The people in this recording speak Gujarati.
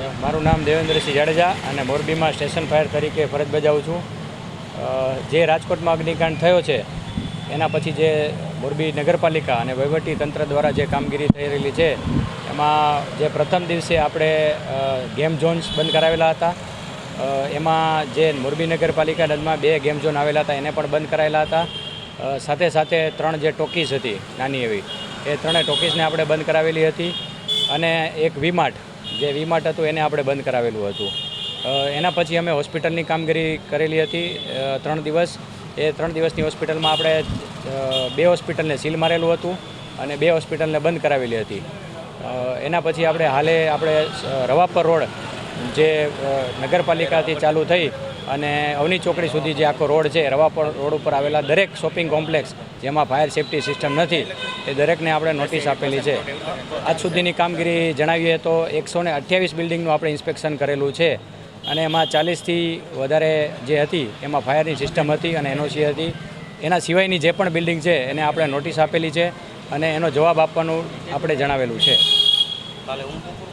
મારું નામ દેવેન્દ્રસિંહ જાડેજા અને મોરબીમાં સ્ટેશન ફાયર તરીકે ફરજ બજાવું છું. જે રાજકોટમાં અગ્નિકાંડ થયો છે, એના પછી જે મોરબી નગરપાલિકા અને વહીવટી તંત્ર દ્વારા જે કામગીરી થઈ રહેલી છે, એમાં જે પ્રથમ દિવસે આપણે ગેમ ઝોન્સ બંધ કરાવેલા હતા. એમાં જે મોરબી નગરપાલિકા હદમાં બે ગેમ ઝોન આવેલા હતા, એને પણ બંધ કરાયેલા હતા. સાથે સાથે ત્રણ જે ટોકીઝ હતી, નાની એવી, એ ત્રણેય ટોકીઝને આપણે બંધ કરાવેલી હતી. અને એક વીમાર્ટ જે વીમાટ હતું એને આપણે બંધ કરાવેલું હતું. એના પછી અમે હોસ્પિટલની કામગીરી કરેલી હતી. ત્રણ દિવસ. એ ત્રણ દિવસની હોસ્પિટલમાં આપણે બે હોસ્પિટલને સીલ મારેલું હતું અને બે હોસ્પિટલને બંધ કરાવેલી હતી. એના પછી આપણે હાલે આપણે રવાપર રોડ જે નગરપાલિકાથી ચાલુ થઈ અને અવની ચોકડી સુધી જે આખો રોડ છે, રવાપર રોડ ઉપર આવેલા દરેક શોપિંગ કોમ્પ્લેક્સ, જેમાં ફાયર સેફટી સિસ્ટમ નથી એ દરેકને આપણે નોટિસ આપેલી છે. આજ સુધીની કામગીરી જણાવીએ તો એકસો ને અઠ્યાવીસ બિલ્ડિંગનું આપણે ઇન્સ્પેક્શન કરેલું છે અને એમાં ચાલીસથી વધારે જે હતી એમાં ફાયરની સિસ્ટમ હતી અને એનઓસી હતી. એના સિવાયની જે પણ બિલ્ડિંગ છે એને આપણે નોટિસ આપેલી છે અને એનો જવાબ આપવાનું આપણે જણાવેલું છે.